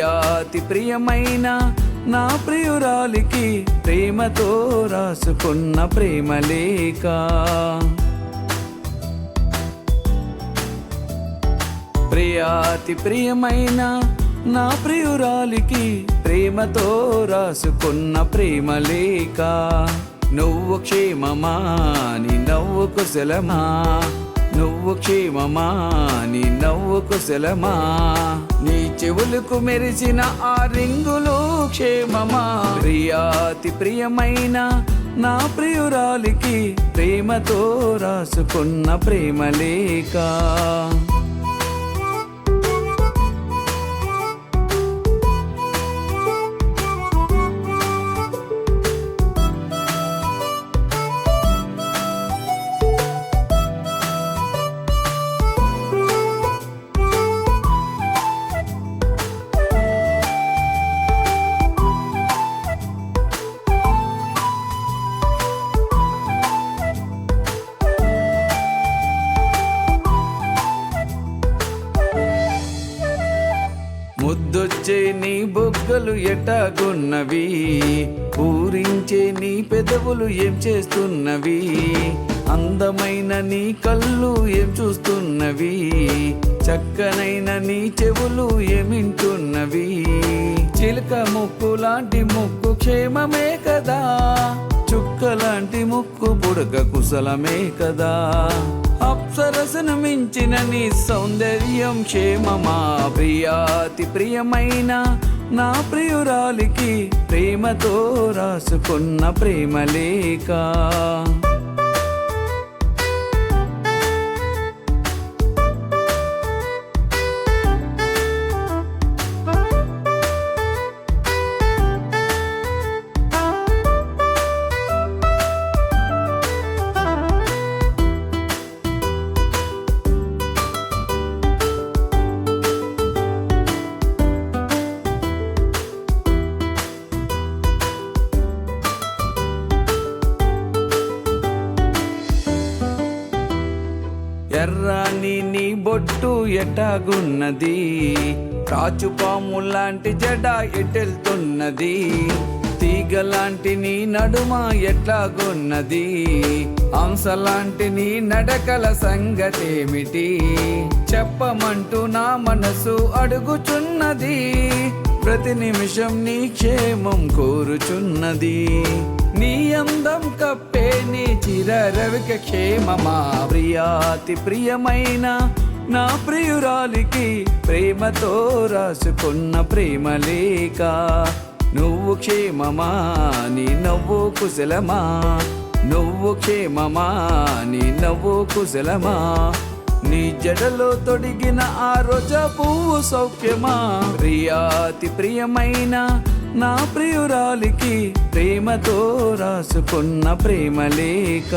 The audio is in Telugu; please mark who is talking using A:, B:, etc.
A: ప్రియమైన నా ప్రియురాలికి ప్రేమతో రాసుకున్న ప్రేమ లేఖ ప్రియాతి ప్రియమైన నా ప్రియురాలికి ప్రేమతో రాసుకున్న ప్రేమ లేఖ నువ్వు క్షేమమా నీ నవ్వు కుశలమా? నువ్వు క్షేమమా? నీ నవ్వు కుశలమా? నీ చెవులకు మెరిసిన ఆ రింగులు క్షేమమా? ప్రియాతి ప్రియమైన నా ప్రియురాలికి ప్రేమతో రాసుకున్న ప్రేమ లేఖ నీ బొగ్గలు ఎట్టాగున్నవి పూరించే నీ పెదవులు ఏం చేస్తున్నవి? అందమైన నీ కళ్ళు ఏం చూస్తున్నవి? చక్కనైన నీ చెవులు ఏమింటున్నవి చిలుక ముక్కు లాంటి ముక్కు క్షేమమే కదా? చుక్క లాంటి ముక్కు బుడక కుశలమే కదా? అప్సరసను మించిన నీ సౌందర్యం క్షేమమా? ప్రియాతి ప్రియమైన నా ప్రియురాలికి ప్రేమతో రాసుకున్న ప్రేమ ఎర్రాని నీ బొట్టు ఎటాగున్నది? రాచుపాము లాంటి జడ ఎటెళ్తున్నది? తీగలాంటి నీ నడుమ ఎట్లాగున్నది అంశలాంటి నీ నడకల సంగతేమిటి? చెప్పమంటూ నా మనసు అడుగుచున్నది. ప్రతి నిమిషం నీ క్షేమం కోరుచున్నది. నీ అందం కప్పే నీ చిరరవిక క్షేమమా ప్రియాతి ప్రియమైన నా ప్రియురాలికి ప్రేమతో రాసుకున్న ప్రేమ లేఖ నువ్వు క్షేమమా? నీ నవ్వు కుశలమా? నువ్వు క్షేమమా? నీ నవ్వు కుశలమా? నీ జడలో తొడిగిన ఆ రోజ పువ్వు సౌఖ్యమా? ప్రియాతి ప్రియమైన నా ప్రియురాలికి ప్రేమతో రాసుకున్న ప్రేమ లేఖ